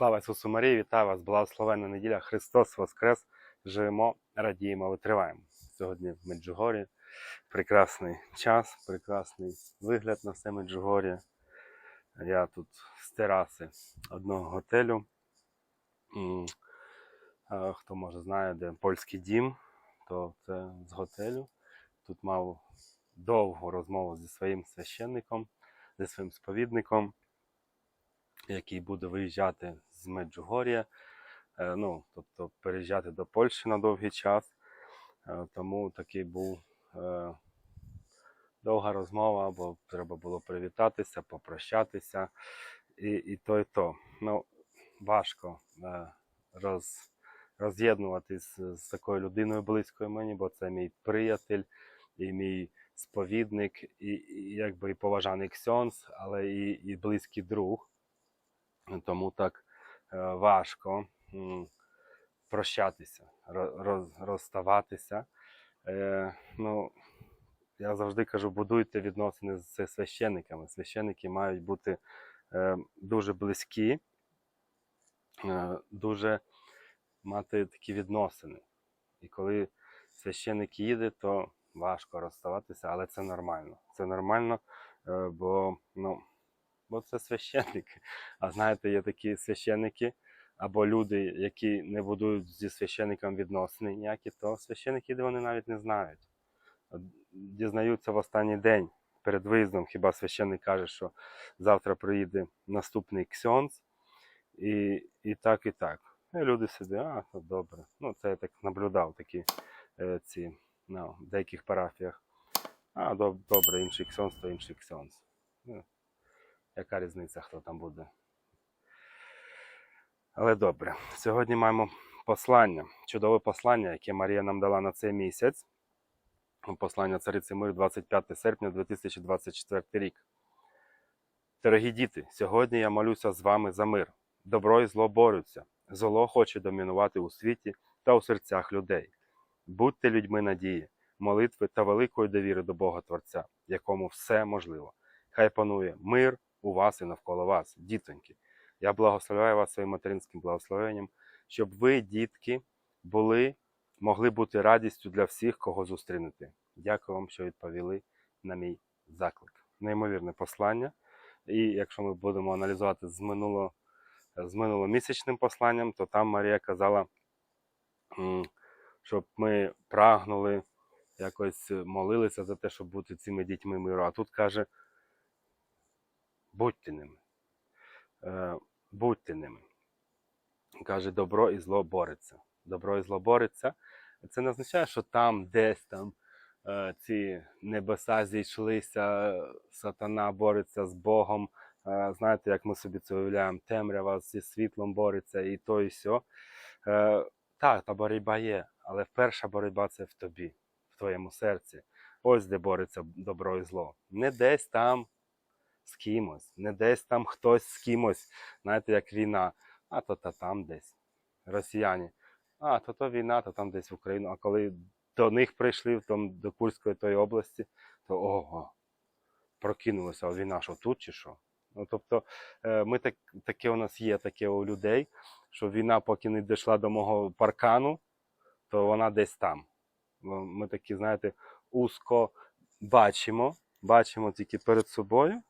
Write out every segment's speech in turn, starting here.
Слава Ісусу Марії, вітаю вас! Благословенна неділя! Христос Воскрес! Живемо, радіємо, витриваємо. Сьогодні в Меджугорі. Прекрасний час, прекрасний вигляд на все Меджугор'я. Я тут з тераси одного готелю. Хто може знає, де польський дім, то це з готелю. Тут мав довгу розмову зі своїм священником, зі своїм сповідником який буде виїжджати з Меджугор'я, е, ну, тобто переїжджати до Польщі на довгий час. Е, Тому такий був е, довга розмова, бо треба було привітатися, попрощатися. І, і то, і то. Ну, важко роз, роз'єднуватись з, такою людиною близькою мені, бо це мій приятель і мій сповідник, і, і якби і поважаний ксьонс, але і, і близький друг тому так важко прощатися, роз, розставатися. Е, ну, я завжди кажу, будуйте відносини з священниками. Священники мають бути е, дуже близькі, е, дуже мати такі відносини. І коли священник їде, то важко розставатися, але це нормально. Це нормально, е, бо ну, бо це священник. А знаєте, є такі священники або люди, які не будують зі священником відносини ніякі, то священники вони навіть не знають. Дізнаються в останній день перед виїздом, хіба священник каже, що завтра приїде наступний ксьонц, і, і так, і так. І люди сидять, а, ну добре. Ну, це я так наблюдав такі е, ці ну, в деяких парафіях. А, добре, інший ксьонц, то інший ксьонц. Яка різниця, хто там буде. Але добре, сьогодні маємо послання, чудове послання, яке Марія нам дала на цей місяць. Послання Цариці Мир 25 серпня 2024 рік. Дорогі діти, сьогодні я молюся з вами за мир. Добро і зло борються. Зло хоче домінувати у світі та у серцях людей. Будьте людьми надії, молитви та великої довіри до Бога Творця, якому все можливо. Хай панує мир у вас і навколо вас, дітоньки. Я благословляю вас своїм материнським благословенням, щоб ви, дітки, були, могли бути радістю для всіх, кого зустрінете. Дякую вам, що відповіли на мій заклик. Неймовірне послання. І якщо ми будемо аналізувати з минуло, з минуломісячним посланням, то там Марія казала, щоб ми прагнули, якось молилися за те, щоб бути цими дітьми миру. А тут каже, будьте ними. Е, будьте ними. Каже, добро і зло бореться. Добро і зло бореться. Це не означає, що там десь там е, ці небеса зійшлися, сатана бореться з Богом. Е, знаєте, як ми собі це уявляємо, темрява зі світлом бореться і то, і сьо. Так, та боротьба є, але перша боротьба це в тобі, в твоєму серці. Ось де бореться добро і зло. Не десь там з кимось, не десь там хтось з кимось, знаєте, як війна, а то та там десь. Росіяни. А, то то війна, то там десь в Україну. А коли до них прийшли в том, до Курської тої області, то ого, прокинулася а війна, що тут чи що? Ну, тобто, е, ми так, таке у нас є таке у людей, що війна, поки не дійшла до мого паркану, то вона десь там. Ми такі, знаєте, узко бачимо, бачимо тільки перед собою,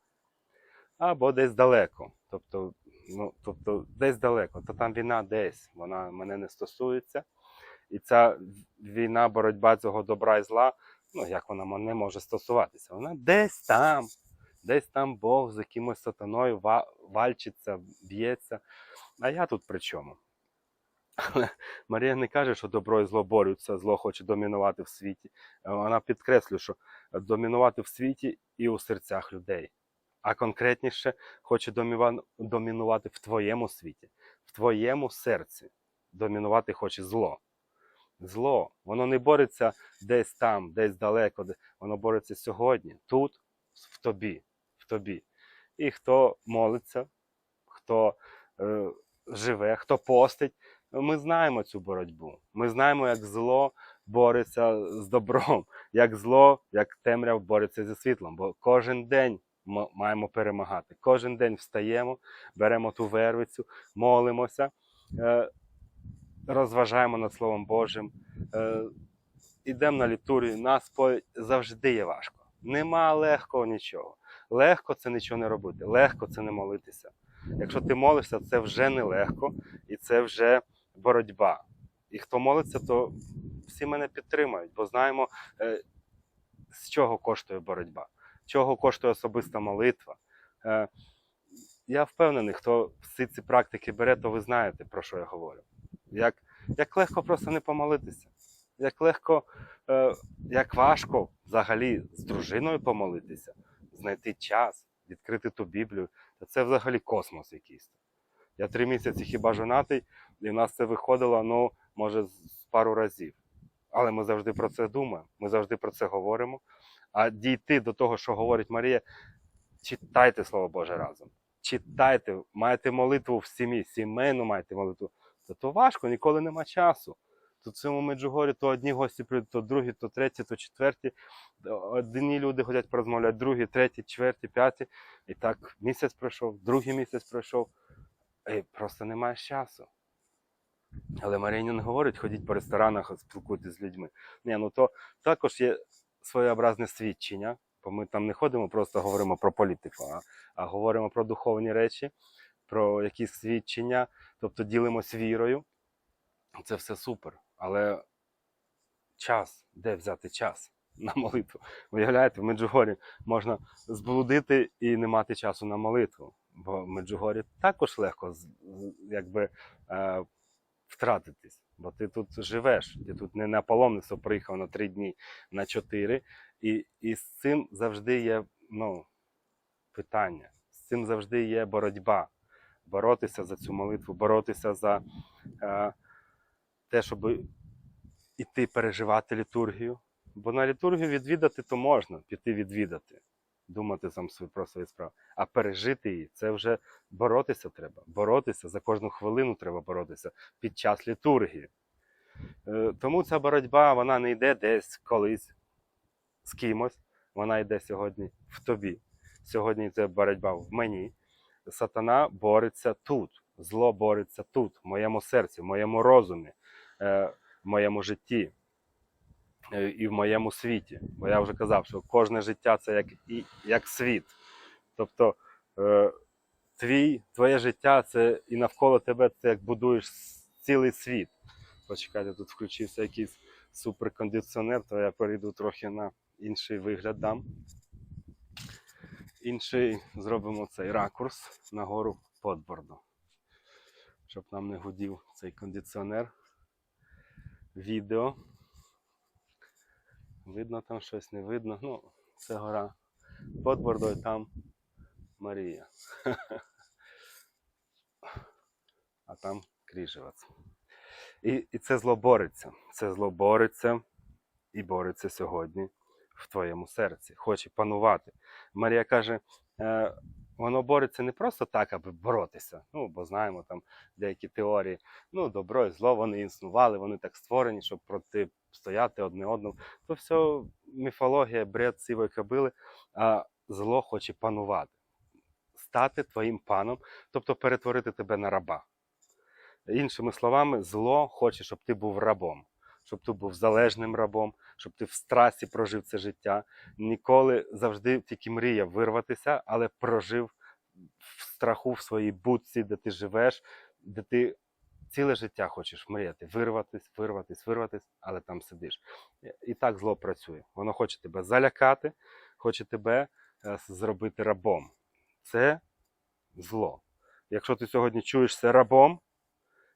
або десь далеко. Тобто, ну, тобто десь далеко, то там війна десь, вона мене не стосується. І ця війна, боротьба цього добра і зла, ну як вона мене може стосуватися? Вона десь там, десь там Бог з якимось сатаною ва- вальчиться, б'ється. А я тут при чому? Але Марія не каже, що добро і зло борються, зло хоче домінувати в світі. Вона підкреслює, що домінувати в світі і у серцях людей. А конкретніше хоче домінувати в твоєму світі, в твоєму серці. Домінувати хоче зло. Зло, воно не бореться десь там, десь далеко, воно бореться сьогодні, тут, в тобі, в тобі. І хто молиться, хто е, живе, хто постить, ми знаємо цю боротьбу. Ми знаємо, як зло бореться з добром, як зло, як темряв бореться зі світлом. Бо кожен день маємо перемагати. Кожен день встаємо, беремо ту вервицю, молимося, е, розважаємо над Словом Божим, е, ідемо на літургію. Нас завжди є важко. Нема легкого нічого. Легко це нічого не робити, легко це не молитися. Якщо ти молишся, це вже не легко і це вже боротьба. І хто молиться, то всі мене підтримають, бо знаємо, е, з чого коштує боротьба, чого коштує особиста молитва. Е, Я впевнений, хто всі ці практики бере, то ви знаєте, про що я говорю. Як, як легко просто не помолитися, як легко, е, як важко взагалі з дружиною помолитися, знайти час, відкрити ту Біблію. Це взагалі космос якийсь. Я три місяці хіба жонатий, і в нас це виходило, ну, може, з пару разів. Але ми завжди про це думаємо, ми завжди про це говоримо. А дійти до того, що говорить Марія, читайте Слово Боже разом. Читайте, маєте молитву в сім'ї, сімейну маєте молитву. Та то важко, ніколи нема часу. Тут в цьому Меджугорі то одні гості прийдуть, то другі, то треті, то четверті. Одні люди хочуть порозмовляти, другі, треті, четверті, п'яті. І так місяць пройшов, другий місяць пройшов. І просто немає часу. Але Марія не говорить, ходіть по ресторанах, спілкуйтесь з людьми. Ні, ну то також є своєобразне свідчення, бо ми там не ходимо, просто говоримо про політику, а, а говоримо про духовні речі, про якісь свідчення, тобто ділимось вірою. Це все супер. Але час, де взяти час на молитву? Виявляєте, в Меджугорі можна зблудити і не мати часу на молитву. Бо в Меджугорі також легко якби, е, втратитись. Бо ти тут живеш, ти тут не на паломництво приїхав на три дні, на чотири. І, і з цим завжди є ну, питання. З цим завжди є боротьба. Боротися за цю молитву, боротися за е, те, щоб іти переживати літургію. Бо на літургію відвідати то можна, піти відвідати, думати сам про свої справи. А пережити її це вже боротися треба. Боротися за кожну хвилину треба боротися під час літургії. Е, Тому ця боротьба вона не йде десь колись з кимось, вона йде сьогодні в тобі. Сьогодні це боротьба в мені. Сатана бореться тут, зло бореться тут, в моєму серці, в моєму розумі, е, в моєму житті і в моєму світі. Бо я вже казав, що кожне життя це як, і, як світ. Тобто е, твій, твоє життя це і навколо тебе це як будуєш цілий світ. Почекайте, тут включився якийсь суперкондиціонер, то я перейду трохи на інший вигляд дам. Інший зробимо цей ракурс нагору подборду, щоб нам не гудів цей кондиціонер. Відео. Видно там щось, не видно. Ну, це гора Под бордою там Марія. А там Кріжевець. І, і це зло бореться. Це зло бореться і бореться сьогодні в твоєму серці. Хоче панувати. Марія каже, е, воно бореться не просто так, аби боротися. Ну, бо знаємо там деякі теорії. Ну, добро і зло вони існували, вони так створені, щоб протистояти одне одному. То все міфологія, бред сивої кобили, а зло хоче панувати, стати твоїм паном, тобто перетворити тебе на раба. Іншими словами, зло хоче, щоб ти був рабом, щоб ти був залежним рабом, щоб ти в страсі прожив це життя. Ніколи завжди тільки мріяв вирватися, але прожив в страху в своїй будці, де ти живеш, де ти ціле життя хочеш мріяти, вирватись, вирватись, вирватись, але там сидиш. І так зло працює. Воно хоче тебе залякати, хоче тебе е, зробити рабом. Це зло. Якщо ти сьогодні чуєшся рабом,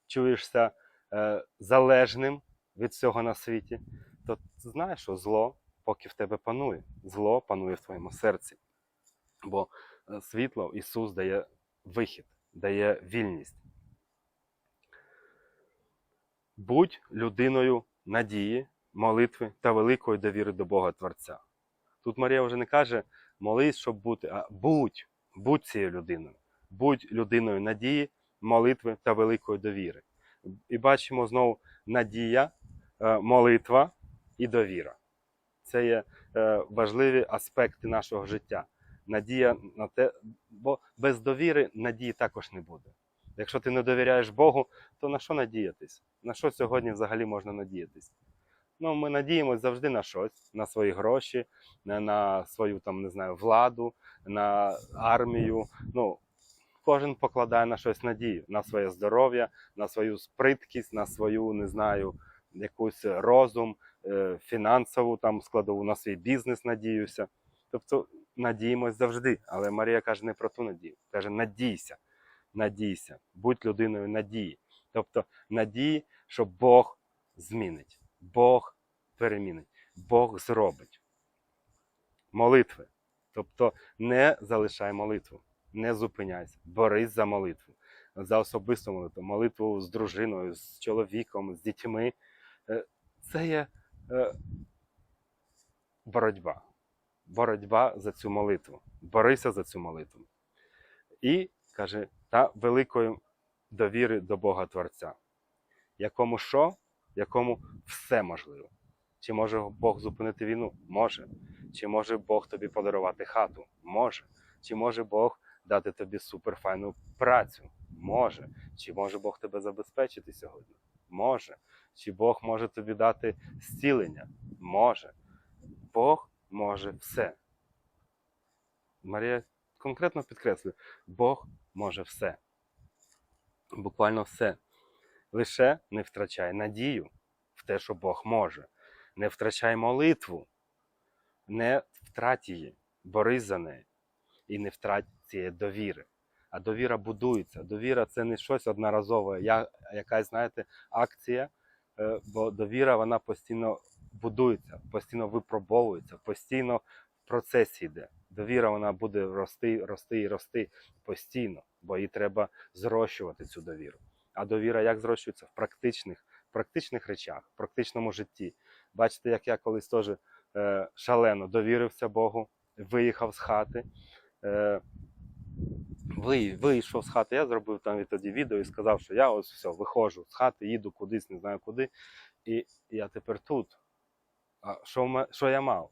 чуєшся е, залежним від всього на світі, то знаєш, що зло поки в тебе панує. Зло панує в твоєму серці. Бо е, світло Ісус дає вихід, дає вільність. Будь людиною надії, молитви та великої довіри до Бога Творця. Тут Марія вже не каже молись, щоб бути, а будь, будь цією людиною. Будь людиною надії, молитви та великої довіри. І бачимо знову надія, молитва і довіра. Це є е, важливі аспекти нашого життя. надія на те, бо без довіри надії також не буде. Якщо ти не довіряєш Богу, то на що надіятись? На що сьогодні взагалі можна надіятись? Ну, ми надіємося завжди на щось, на свої гроші, на свою там, не знаю, владу, на армію. Ну, кожен покладає на щось надію, на своє здоров'я, на свою сприткість, на свою, не знаю, якусь розум, е, фінансову там складову, на свій бізнес надіюся. Тобто надіємось завжди. Але Марія каже не про ту надію. Каже, надійся, надійся, будь людиною надії. Тобто надії, що Бог змінить, Бог перемінить, Бог зробить. Молитви. Тобто не залишай молитву, не зупиняйся, борись за молитву, за особисту молитву, молитву з дружиною, з чоловіком, з дітьми. Це є е, боротьба. Боротьба за цю молитву. Борися за цю молитву. І каже, та великої довіри до Бога Творця, якому що, якому все можливо. Чи може Бог зупинити війну? Може. Чи може Бог тобі подарувати хату? Може. Чи може Бог дати тобі суперфайну працю? Може. Чи може Бог тебе забезпечити сьогодні? Може. Чи Бог може тобі дати зцілення? Може. Бог може все. Марія конкретно підкреслює, Бог може все. Буквально все. Лише не втрачай надію в те, що Бог може. Не втрачай молитву, не втрать її, борись за неї. І не втрать цієї довіри. А довіра будується. Довіра це не щось одноразове, я, якась, знаєте, акція, е, бо довіра вона постійно будується, постійно випробовується, постійно в процесі йде. Довіра вона буде рости, рости і рости постійно, бо їй треба зрощувати цю довіру. А довіра як зрощується? В практичних, практичних речах, в практичному житті. Бачите, як я колись теж е, шалено довірився Богу, виїхав з хати. Ви- вийшов з хати, я зробив там відтоді відео і сказав, що я ось все, виходжу з хати, їду кудись, не знаю куди. І я тепер тут. А що, ме- що я мав?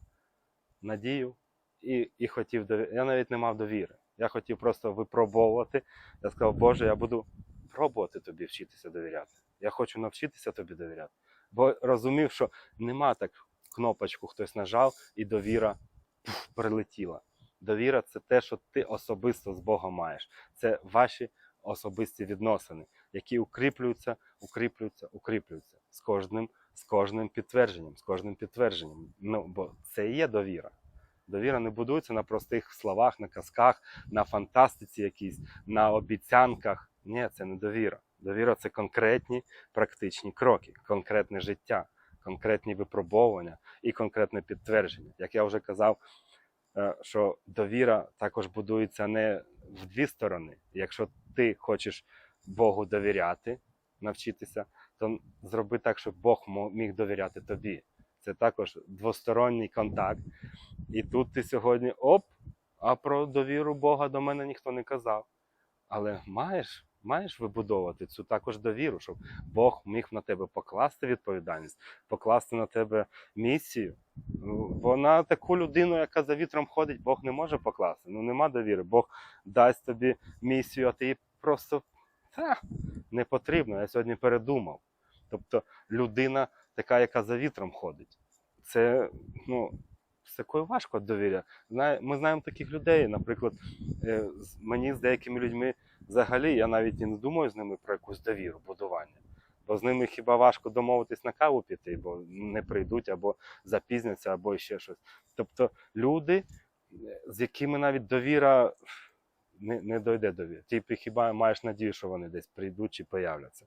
Надію і, і хотів дові... Я навіть не мав довіри. Я хотів просто випробовувати. Я сказав, Боже, я буду пробувати тобі вчитися довіряти. Я хочу навчитися тобі довіряти. Бо розумів, що нема так кнопочку хтось нажав, і довіра пф, прилетіла. Довіра це те, що ти особисто з Богом маєш. Це ваші особисті відносини, які укріплюються, укріплюються, укріплюються з кожним, з кожним підтвердженням, з кожним підтвердженням. Ну, бо це і є довіра. Довіра не будується на простих словах, на казках, на фантастиці якійсь, на обіцянках. Ні, це не довіра. Довіра це конкретні практичні кроки, конкретне життя, конкретні випробовування і конкретне підтвердження. Як я вже казав, що довіра також будується не в дві сторони. Якщо ти хочеш Богу довіряти, навчитися, то зроби так, щоб Бог міг довіряти тобі. Це також двосторонній контакт. І тут ти сьогодні оп, а про довіру Бога до мене ніхто не казав. Але маєш, маєш вибудовувати цю також довіру, щоб Бог міг на тебе покласти відповідальність, покласти на тебе місію. Ну, Бо на таку людину, яка за вітром ходить, Бог не може покласти. Ну нема довіри. Бог дасть тобі місію, а ти її просто та, не потрібно. Я сьогодні передумав. Тобто людина така, яка за вітром ходить. Це ну, з такою важко довіря. Ми знаємо таких людей. Наприклад, е, мені з деякими людьми взагалі я навіть і не думаю з ними про якусь довіру, будування. Бо з ними хіба важко домовитись на каву піти, бо не прийдуть або запізняться, або ще щось. Тобто люди, з якими навіть довіра не, не дойде довіри. Ти хіба маєш надію, що вони десь прийдуть чи появляться.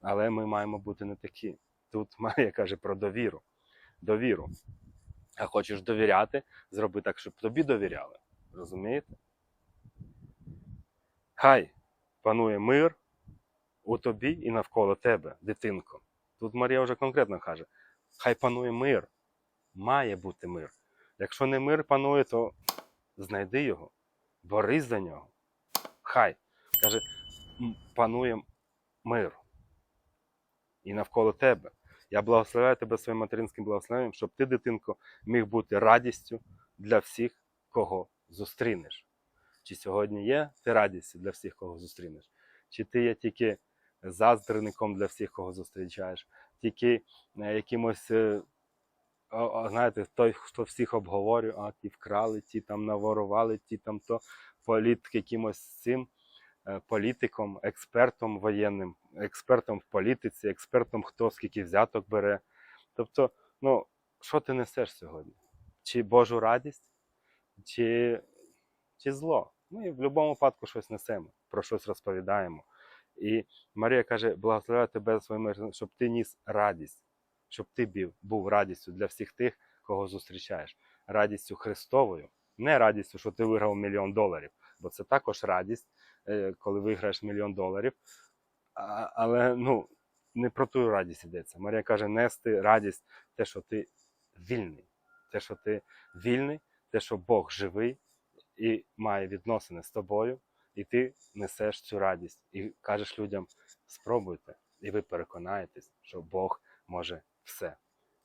Але ми маємо бути не такі. Тут Марія каже про довіру. Довіру. А хочеш довіряти, зроби так, щоб тобі довіряли. Розумієте? Хай панує мир у тобі і навколо тебе, дитинко. Тут Марія вже конкретно каже: хай панує мир. Має бути мир. Якщо не мир панує, то знайди його, борись за нього. Хай. Каже, панує мир. І навколо тебе. Я благословляю тебе своїм материнським благословенням, щоб ти, дитинко, міг бути радістю для всіх, кого зустрінеш. Чи сьогодні є ти радістю для всіх, кого зустрінеш? Чи ти є тільки заздрником для всіх, кого зустрічаєш, тільки е, якимось, е, знаєте, той, хто всіх обговорює, а ті вкрали, ті там наворували, ті там то політик якимось цим е, політиком, експертом воєнним, експертом в політиці, експертом, хто скільки взяток бере. Тобто, ну, що ти несеш сьогодні? Чи Божу радість, чи, чи зло? Ну і в будь-якому випадку щось несемо, про щось розповідаємо. І Марія каже: благословляю тебе своїм миром, щоб ти ніс радість, щоб ти був, був радістю для всіх тих, кого зустрічаєш. Радістю Христовою, не радістю, що ти виграв мільйон доларів, бо це також радість, е, коли виграєш мільйон доларів. Але ну, не про ту радість йдеться. Марія каже, нести радість, те, що ти вільний, те, що ти вільний, те, що Бог живий і має відносини з тобою, і ти несеш цю радість і кажеш людям: спробуйте, і ви переконаєтесь, що Бог може все.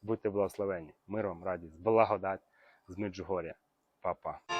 Будьте благословені, миром, радість, благодать з Меджугор'я. Па-па.